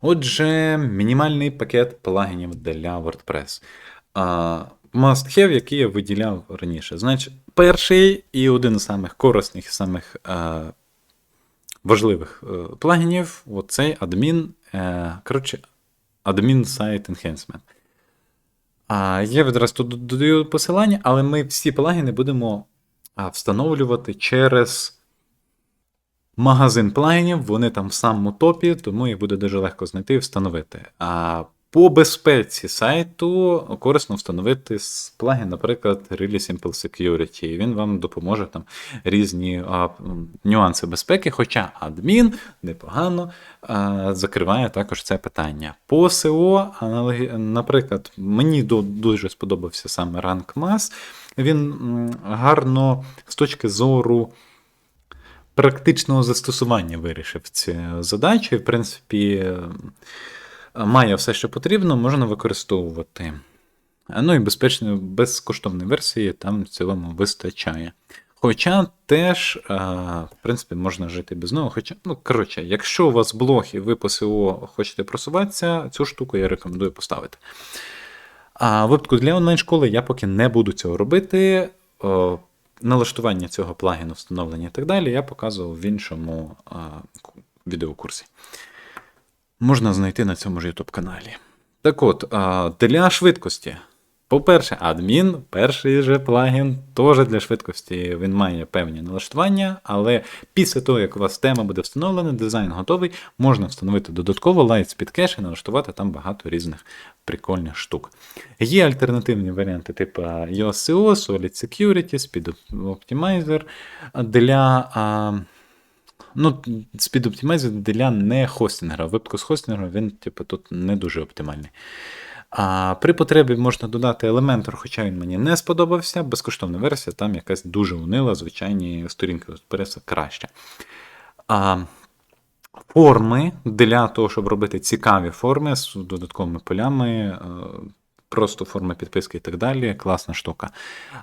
Отже, мінімальний пакет плагінів для WordPress. Must have, який я виділяв раніше. Значить, перший і один з самих корисних, самих е, важливих е, плагінів оцей адмін. Е, коротше, адмін сайт enhancement. А, я відразу тут додаю посилання, але ми всі плагіни будемо встановлювати через магазин плагінів. Вони там в самому топі, тому їх буде дуже легко знайти і встановити. А по безпеці сайту корисно встановити плагін, наприклад, Really Simple Security. і Він вам допоможе там різні а, нюанси безпеки, хоча адмін непогано а, закриває також це питання. По SEO, аналогі- наприклад, мені дуже сподобався саме Rank. Він гарно з точки зору практичного застосування вирішив ці задачі. В принципі, е, має все, що потрібно, можна використовувати. Ну і безпечно, безкоштовної версії там в цілому вистачає. Хоча теж, е, в принципі, можна жити без нього. Хоча, ну, коротше, якщо у вас блог і ви по СЕО хочете просуватися, цю штуку я рекомендую поставити. А випадку для онлайн-школи я поки не буду цього робити. Налаштування цього плагіну, встановлення і так далі, я показував в іншому а, відеокурсі. Можна знайти на цьому ж YouTube каналі. Так от, для швидкості. По-перше, адмін, перший же плагін, теж для швидкості він має певні налаштування, але після того, як у вас тема буде встановлена, дизайн готовий, можна встановити додатково Lightspeed Cache і налаштувати там багато різних прикольних штук. Є альтернативні варіанти типу EOS Solid Security, Speed Optimizer для. А, Ну, Speed Optimizer для не хостингера. Випадку з хостингера він, типу, тут не дуже оптимальний. А при потребі можна додати елементор, хоча він мені не сподобався. Безкоштовна версія, там якась дуже унила, звичайні сторінки WordPress краще. А, форми для того, щоб робити цікаві форми з додатковими полями, е, просто форми підписки і так далі. Класна штука.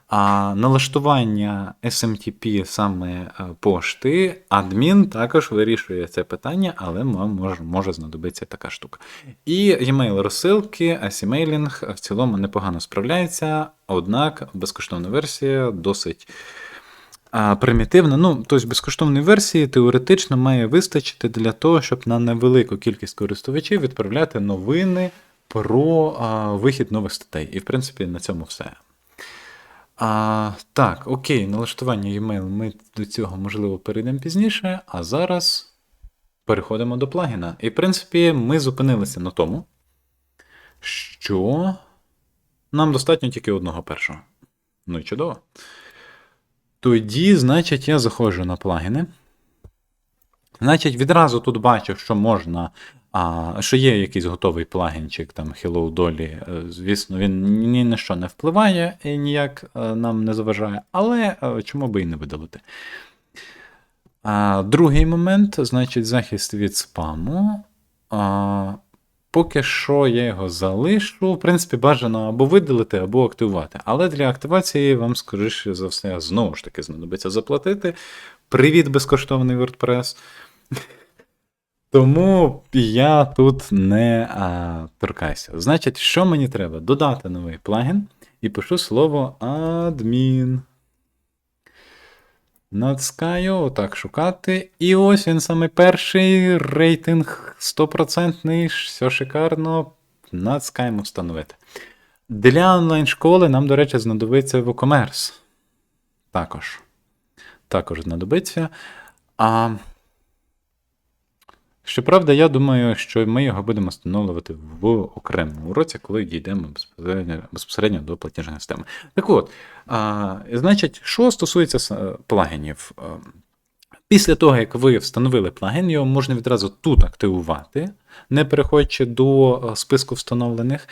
А налаштування SMTP саме е, пошти, адмін також вирішує це питання, але може, може знадобитися така штука. І e-mail розсилки, асімейлінг в цілому непогано справляється, однак безкоштовна версія досить. Примітивна, ну, тобто безкоштовної версії теоретично має вистачити для того, щоб на невелику кількість користувачів відправляти новини про а, вихід нових статей. І, в принципі, на цьому все. А, так, окей, налаштування e-mail ми до цього, можливо, перейдемо пізніше, а зараз переходимо до плагіна. І, в принципі, ми зупинилися на тому, що нам достатньо тільки одного першого. Ну і чудово. Тоді, значить, я заходжу на плагіни. Значить, відразу тут бачу, що можна. А, що є якийсь готовий плагінчик, там Hello Dolly. Е, Звісно, він ні на що не впливає і ніяк е, нам не заважає, але е, чому би і не видалити. А, другий момент, значить, захист від спаму. А, поки що я його залишу. В принципі, бажано або видалити, або активувати. Але для активації вам, скоріше за все, знову ж таки знадобиться заплатити. Привіт, безкоштовний WordPress. Тому я тут не а, торкаюся. Значить, що мені треба? Додати новий плагін і пишу слово адмін. Натискаю, отак шукати. І ось він саме перший рейтинг 100%, все шикарно. Натискаємо встановити. Для онлайн-школи нам, до речі, знадобиться WooCommerce. Також. Також знадобиться. А Щоправда, я думаю, що ми його будемо встановлювати в окремому уроці, коли дійдемо безпосередньо, до платіжної системи. Так от, а, значить, що стосується плагінів. Після того, як ви встановили плагін, його можна відразу тут активувати, не переходячи до е, списку встановлених.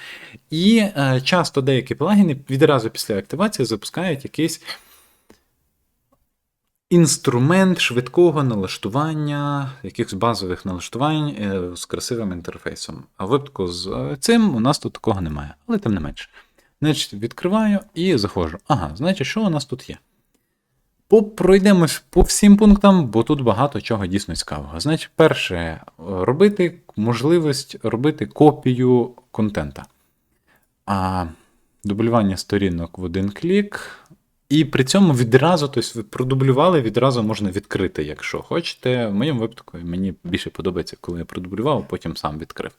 І е, часто деякі плагіни відразу після активації запускають якийсь інструмент швидкого налаштування, якихось базових налаштувань е, з красивим інтерфейсом. А в випадку з е, цим у нас тут такого немає, але тим не менше. Значить, відкриваю і заходжу. Ага, значить, що у нас тут є? Пройдемось по всім пунктам, бо тут багато чого дійсно цікавого. Значить, перше, робити можливість робити копію контента. А дублювання сторінок в один клік. І при цьому відразу, тобто ви продублювали, відразу можна відкрити, якщо хочете. В моєму випадку мені більше подобається, коли я продублював, а потім сам відкрив.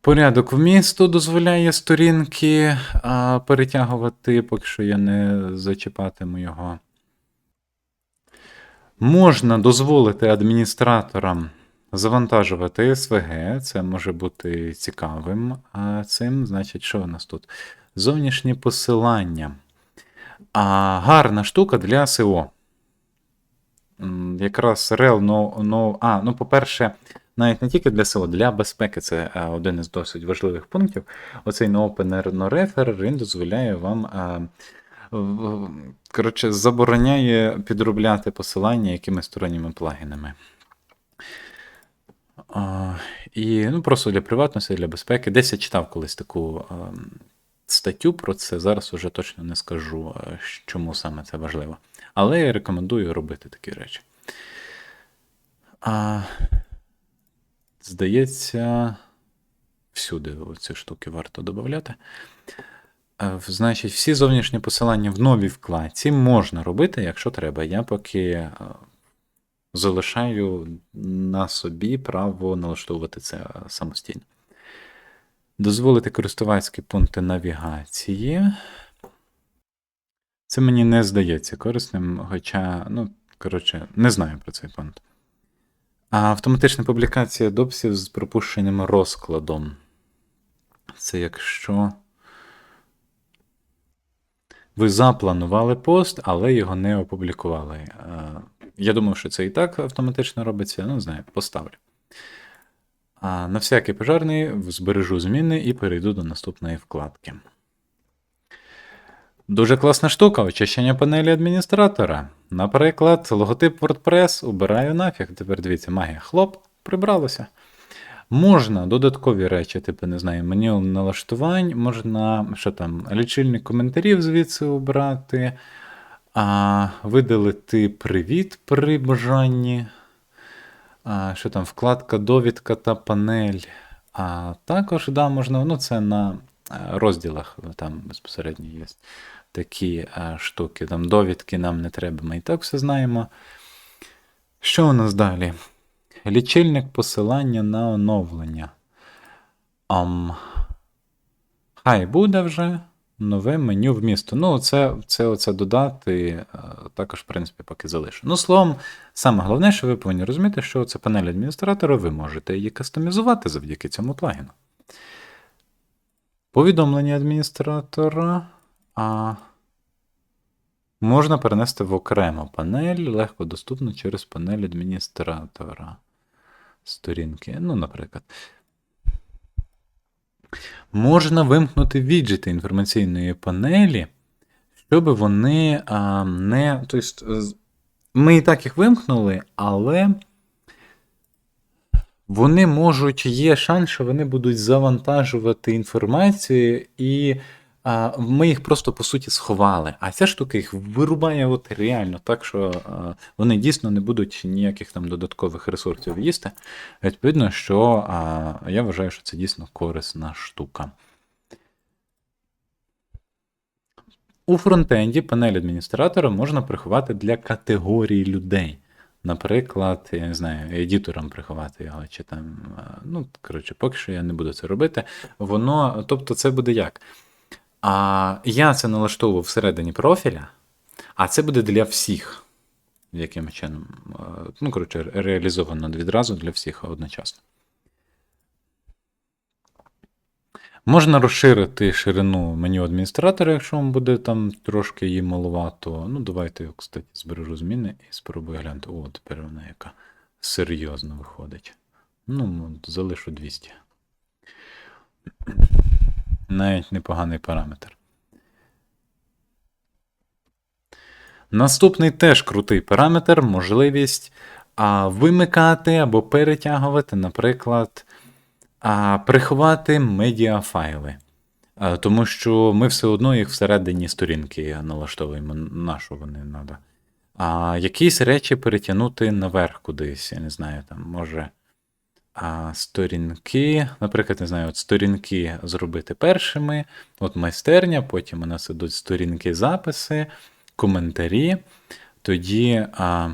Порядок вмісту дозволяє сторінки а, перетягувати, поки що я не зачіпатиму його. Можна дозволити адміністраторам завантажувати SVG, це може бути цікавим цим. Значить, що у нас тут? Зовнішні посилання. А, гарна штука для SEO. Якраз rel, no, no, а, ну, по-перше, навіть не тільки для SEO, для безпеки це е, один із досить важливих пунктів. Оцей no opener, no refer, він дозволяє вам. е, Коротше, забороняє підробляти посилання якимись сторонніми плагінами. А, і ну, просто для приватності, для безпеки. Десь я читав колись таку ем, статтю про це. Зараз уже точно не скажу, е, чому саме це важливо. Але я рекомендую робити такі речі. А, здається, всюди ці штуки варто додати. Е, Значить, всі зовнішні посилання в новій вкладці можна робити, якщо треба. Я поки е, залишаю на собі право налаштовувати це самостійно. Дозволити користувацькі пункти навігації. Це мені не здається корисним, хоча, ну, коротше, не знаю про цей пункт. А автоматична публікація дописів з пропущеним розкладом. Це якщо. Ви запланували пост, але його не опублікували. Я думаю, що це і так автоматично робиться. Ну, знаю, поставлю. А на всякий пожарний збережу зміни і перейду до наступної вкладки. Дуже класна штука очищення панелі адміністратора. Наприклад, логотип WordPress убираю нафіг. Тепер дивіться, магія. Хлоп, прибралося. Можна додаткові речі, типу, не знаю, меню налаштувань, можна що там, лічильник коментарів звідси обрати, а, видалити привіт при бажанні. А, що там, вкладка, довідка та панель. А також, да, можна, ну це на е, розділах, там безпосередньо є такі е, штуки. Там довідки нам не треба, ми і так все знаємо. Що у нас далі? Лічильник посилання на оновлення. Ам, хай буде вже нове меню вмісту. Ну, це, це оце додати, е, також, в принципі, поки залишу. Ну, словом, саме головне, що ви повинні розуміти, що це панель адміністратора, ви можете її кастомізувати завдяки цьому плагіну. Повідомлення адміністратора. А... Можна перенести в окрему панель, легко доступно через панель адміністратора. Сторінки, ну, наприклад. Можна вимкнути віджити інформаційної панелі, щоб вони а, не. Тобто, ми і так їх вимкнули, але вони можуть, є шанс, що вони будуть завантажувати інформацію, і ми їх просто по суті сховали. А ця штука їх вирубає от реально, так що вони дійсно не будуть ніяких там додаткових ресурсів їсти. Відповідно, що я вважаю, що це дійсно корисна штука. У фронтенді панель адміністратора можна приховати для категорій людей. Наприклад, я не знаю, едіторам приховати його, чи там. е, Ну, коротше, поки що я не буду це робити. Воно, тобто, це буде як? А я це налаштовував всередині профіля, а це буде для всіх. Яким чином? Е, Ну, коротше, реалізовано відразу для всіх одночасно. Можна розширити ширину меню адміністратора, якщо вам буде там трошки її маловато. Ну, давайте, кстати, збережу зміни і спробую глянути. О, тепер вона яка серйозно виходить. Ну, залишу 200. Навіть непоганий параметр. Наступний теж крутий параметр можливість а, вимикати або перетягувати, наприклад, а, приховати медіафайли. Е, Тому що ми все одно їх всередині сторінки налаштовуємо, на що вони треба. А якісь речі перетягнути наверх кудись, я не знаю, там може а, сторінки, наприклад, не знаю, от сторінки зробити першими, от майстерня, потім у нас ідуть сторінки записи, коментарі, тоді а,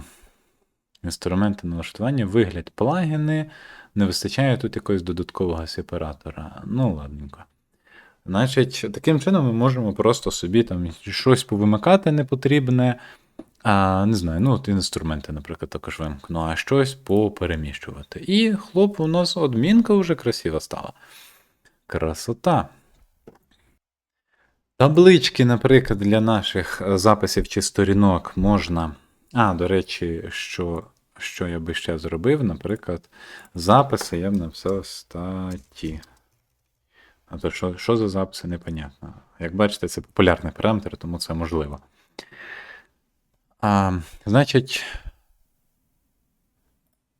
інструменти налаштування, вигляд плагіни, не вистачає тут якогось додаткового сепаратора. Ну, ладненько. Значить, таким чином ми можемо просто собі там щось повимикати непотрібне. А, Не знаю, ну от інструменти, наприклад, також вимкну, а щось попереміщувати. І хлоп, у нас адмінка вже красива стала. Красота. Таблички, наприклад, для наших е, записів чи сторінок можна. А, до речі, що, що я би ще зробив, наприклад, записи я б написав статі. А то що, що за записи, непонятно. Як бачите, це популярний параметр, тому це можливо. А, Значить,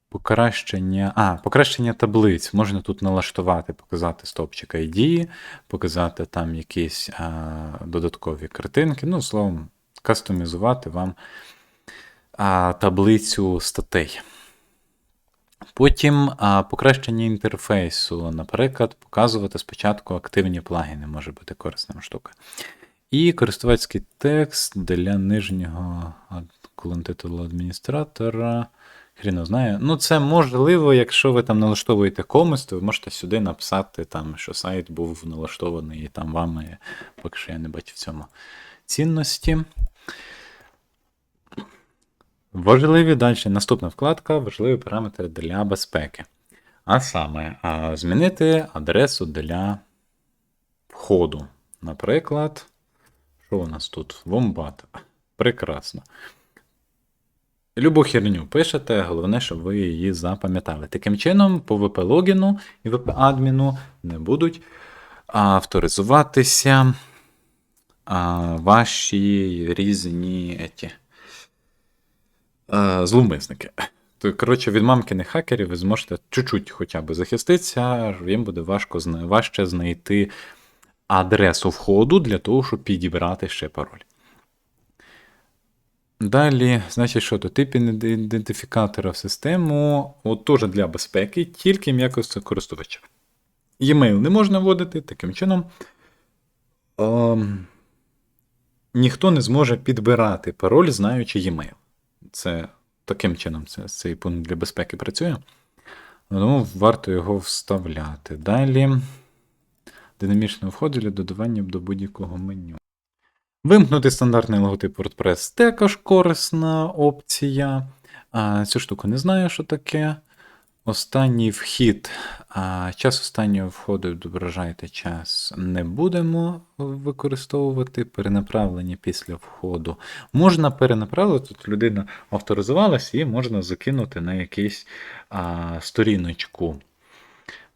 покращення. А, покращення таблиць. Можна тут налаштувати, показати стопчик ID, показати там якісь а, додаткові картинки. Ну, словом, кастомізувати вам а, таблицю статей. Потім а, покращення інтерфейсу, наприклад, показувати спочатку активні плагіни може бути корисна штука. І користувацький текст для нижнього колон адміністратора. Хріно знає. Ну, це можливо, якщо ви там налаштовуєте комусь, то ви можете сюди написати, там, що сайт був налаштований там вами, поки що я не бачу в цьому цінності. Важливі далі. Наступна вкладка важливі параметри для безпеки. А саме, змінити адресу для входу. Наприклад, що у нас тут? Вомбат. Прекрасно. Любу херню пишете, головне, щоб ви її запам'ятали. Таким чином, по VP-логіну і VP-адміну не будуть авторизуватися а, ваші різні еті, а, зловмисники. То, коротше, від мамкиних хакерів ви зможете чуть-чуть хоча б захиститися, їм буде важко важче знайти адресу входу для того, щоб підібрати ще пароль. Далі, значить, що то тип ідентифікатора в систему, от теж для безпеки, тільки м'якості користувача. E-mail не можна вводити, таким чином. О, ніхто не зможе підбирати пароль, знаючи e-mail. Це таким чином це, цей пункт для безпеки працює. Тому варто його вставляти. Далі. Динамічне входу для додавання до будь-якого меню. Вимкнути стандартний логотип WordPress також корисна опція. А, Цю штуку не знаю, що таке. Останній вхід. А, Час останнього входу відображайте час не будемо використовувати. Перенаправлення після входу. Можна перенаправити, тут людина авторизувалась і можна закинути на якусь сторіночку.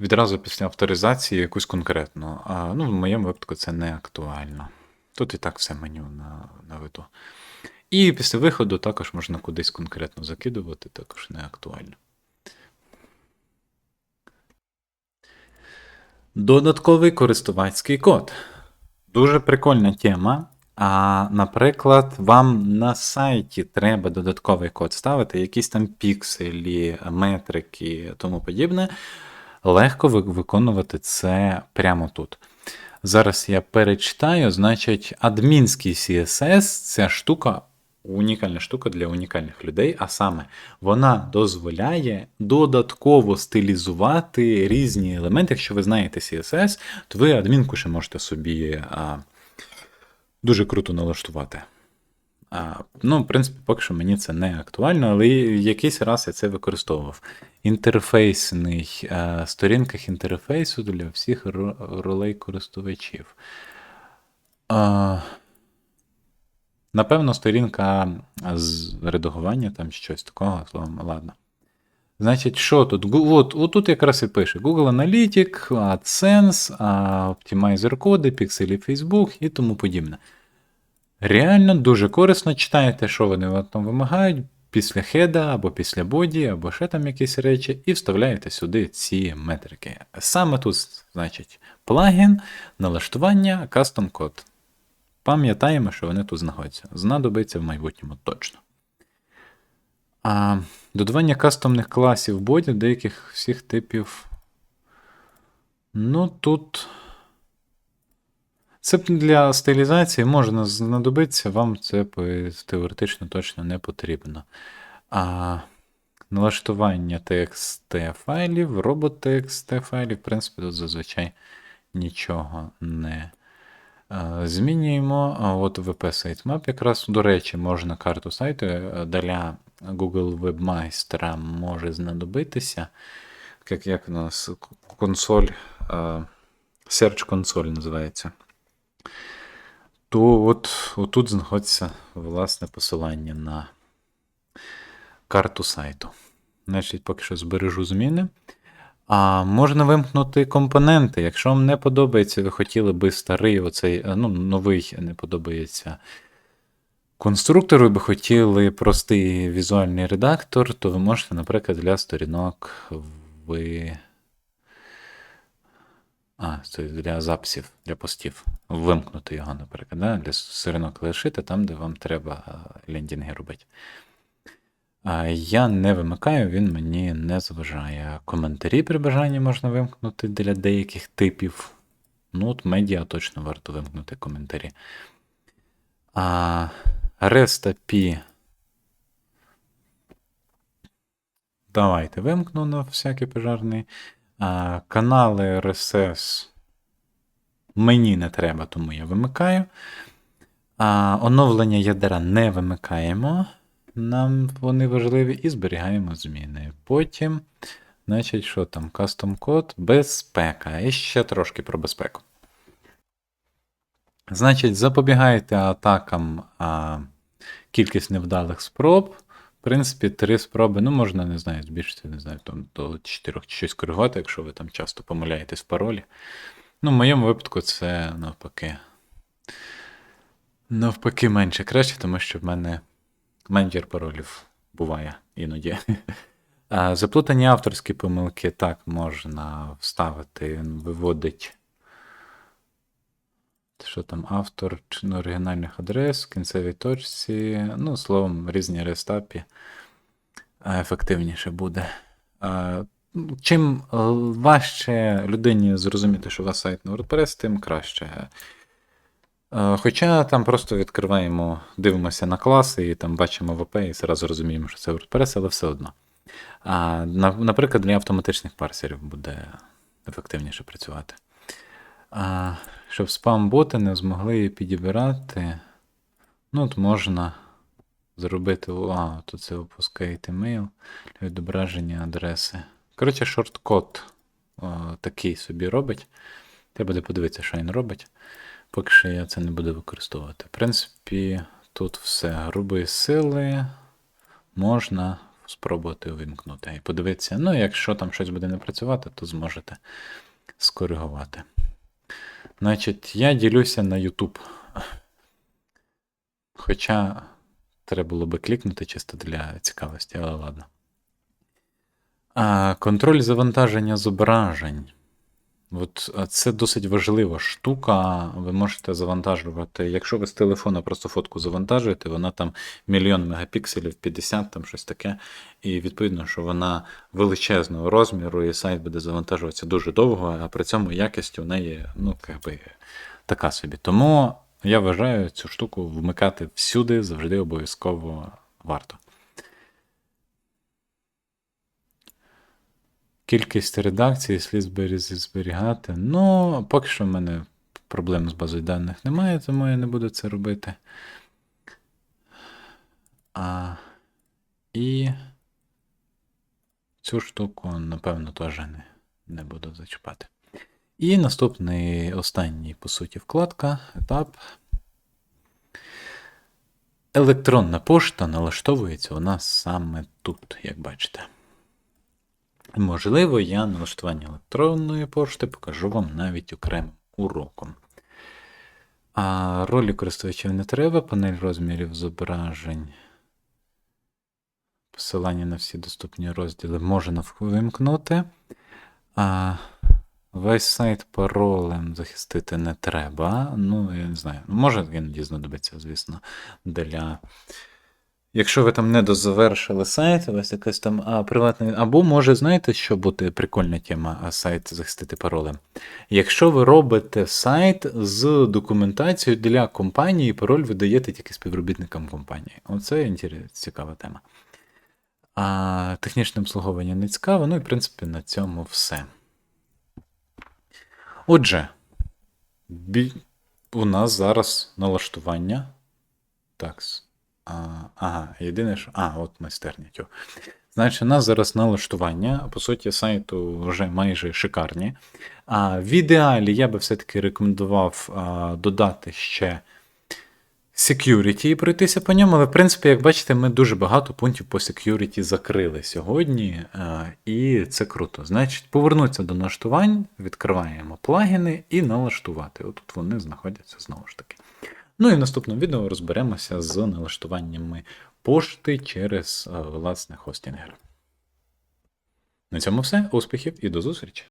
Відразу після авторизації якусь конкретну. А, ну, В моєму випадку це не актуально. Тут і так все меню на, на виду. І після виходу також можна кудись конкретно закидувати, також не актуально. Додатковий користувацький код. Дуже прикольна тема. А, наприклад, вам на сайті треба додатковий код ставити, якісь там пікселі, метрики тому подібне. Легко виконувати це прямо тут. Зараз я перечитаю, значить, адмінський CSS це штука, унікальна штука для унікальних людей, а саме вона дозволяє додатково стилізувати різні елементи. Якщо ви знаєте CSS, то ви адмінку ще можете собі а, дуже круто налаштувати. Ну, в принципі, поки що мені це не актуально, але якийсь раз я це використовував. Інтерфейсний а, сторінках інтерфейсу для всіх ролей користувачів. Напевно, сторінка з редагування там щось такого, словом, ладно. Значить, що тут? От, от тут якраз і пише: Google Analytics, AdSense, Optimizer коди, пікселі Facebook і тому подібне. Реально дуже корисно читаєте, що вони там вимагають, після хеда, або після боді, або ще там якісь речі, і вставляєте сюди ці метрики. Саме тут, значить, плагін, налаштування, кастом код. Пам'ятаємо, що вони тут знаходяться. Знадобиться в майбутньому точно. А додавання кастомних класів боді деяких всіх типів. Ну, тут. Це для стилізації можна знадобитися, вам це теоретично точно не потрібно. А налаштування TXT файлів, робот-TXT файлів, в принципі, тут зазвичай нічого не змінюємо. От VP Sitemap якраз, до речі, можна карту сайту е, для Google Webmaster може знадобитися. Як, у нас консоль, Search консоль називається то от отут знаходиться власне посилання на карту сайту. Значить, поки що збережу зміни. А можна вимкнути компоненти. Якщо вам не подобається, ви хотіли би старий, оцей, ну, новий не подобається конструктор, ви би хотіли простий візуальний редактор, то ви можете, наприклад, для сторінок ви а, це для записів, для постів. Вимкнути його, наприклад, да? для сторінок лишити там, де вам треба лендінги робити. Я не вимикаю, він мені не заважає. Коментарі при бажанні можна вимкнути для деяких типів. Ну, от медіа точно варто вимкнути коментарі. А REST API. Давайте вимкну на всякий пожарний. А, Канали RSS мені не треба, тому я вимикаю. А, Оновлення ядра не вимикаємо. Нам вони важливі і зберігаємо зміни. Потім, значить, що там? Custom код, безпека. І ще трошки про безпеку. Значить, запобігайте атакам а, кількість невдалих спроб принципі, три спроби, ну, можна, не знаю, збільшити, не знаю, там, до 4 чи щось коригувати, якщо ви там часто помиляєтесь в паролі. Ну, в моєму випадку це навпаки. Навпаки, менше краще, тому що в мене менеджер паролів буває іноді. Заплутані авторські помилки так можна вставити. Він виводить що там автор чи на оригінальних адрес, кінцевій точці, ну, словом, різні рестапі ефективніше буде. Чим важче людині зрозуміти, що у вас сайт на WordPress, тим краще. Хоча там просто відкриваємо, дивимося на класи і там бачимо ВП і зразу розуміємо, що це WordPress, але все одно. А, Наприклад, для автоматичних парсерів буде ефективніше працювати. А, щоб спам-боти не змогли її підібрати. Ну, от можна зробити. А, тут це опускаєте мейл для відображення адреси. Коротше, шорткод такий собі робить. Треба буде подивитися, що він робить. Поки що я це не буду використовувати. В принципі, тут все. Грубої сили можна спробувати увімкнути. І подивитися. Ну, якщо там щось буде не працювати, то зможете скоригувати. Значить, я ділюся на YouTube. Хоча треба було би клікнути чисто для цікавості, але ладно. А, Контроль завантаження зображень. От Це досить важлива штука. Ви можете завантажувати. Якщо ви з телефона просто фотку завантажуєте, вона там мільйон мегапікселів, 50, там щось таке. І відповідно, що вона величезного розміру, і сайт буде завантажуватися дуже довго, а при цьому якість у неї ну, якби, така собі. Тому я вважаю цю штуку вмикати всюди завжди обов'язково варто. Кількість редакцій слід зберігати. Ну, поки що в мене проблем з базою даних немає, тому я не буду це робити. А, І цю штуку, напевно, теж не, не буду зачіпати. І наступний останній, по суті, вкладка, етап. Електронна пошта налаштовується у нас саме тут, як бачите. Можливо, я налаштування електронної пошти покажу вам навіть окремим уроком. А ролі користувачів не треба, панель розмірів зображень. Посилання на всі доступні розділи можна вимкнути. А, весь сайт паролем захистити не треба. Ну, я не знаю. Може іноді знадобиться, звісно, для. Якщо ви там не дозавершили сайт, у вас якась там а, приватний. Або може, знаєте, що бути прикольна тема, а сайт захистити паролем. Якщо ви робите сайт з документацією для компанії, пароль ви даєте тільки співробітникам компанії. Оце цікава тема. А технічне обслуговування не цікаво, ну і в принципі на цьому все. Отже, у нас зараз налаштування. Так. А, ага, єдине, що. А, от майстерня. Значить, у нас зараз налаштування, по суті, сайту вже майже шикарні. А, в ідеалі я би все-таки рекомендував а, додати ще security і пройтися по ньому, але в принципі, як бачите, ми дуже багато пунктів по security закрили сьогодні, а, і це круто. Значить, повернутися до налаштувань, відкриваємо плагіни і налаштувати. Отут вони знаходяться знову ж таки. Ну і в наступному відео розберемося з налаштуваннями пошти через е, власне хостінгер. На цьому все. Успіхів і до зустрічі!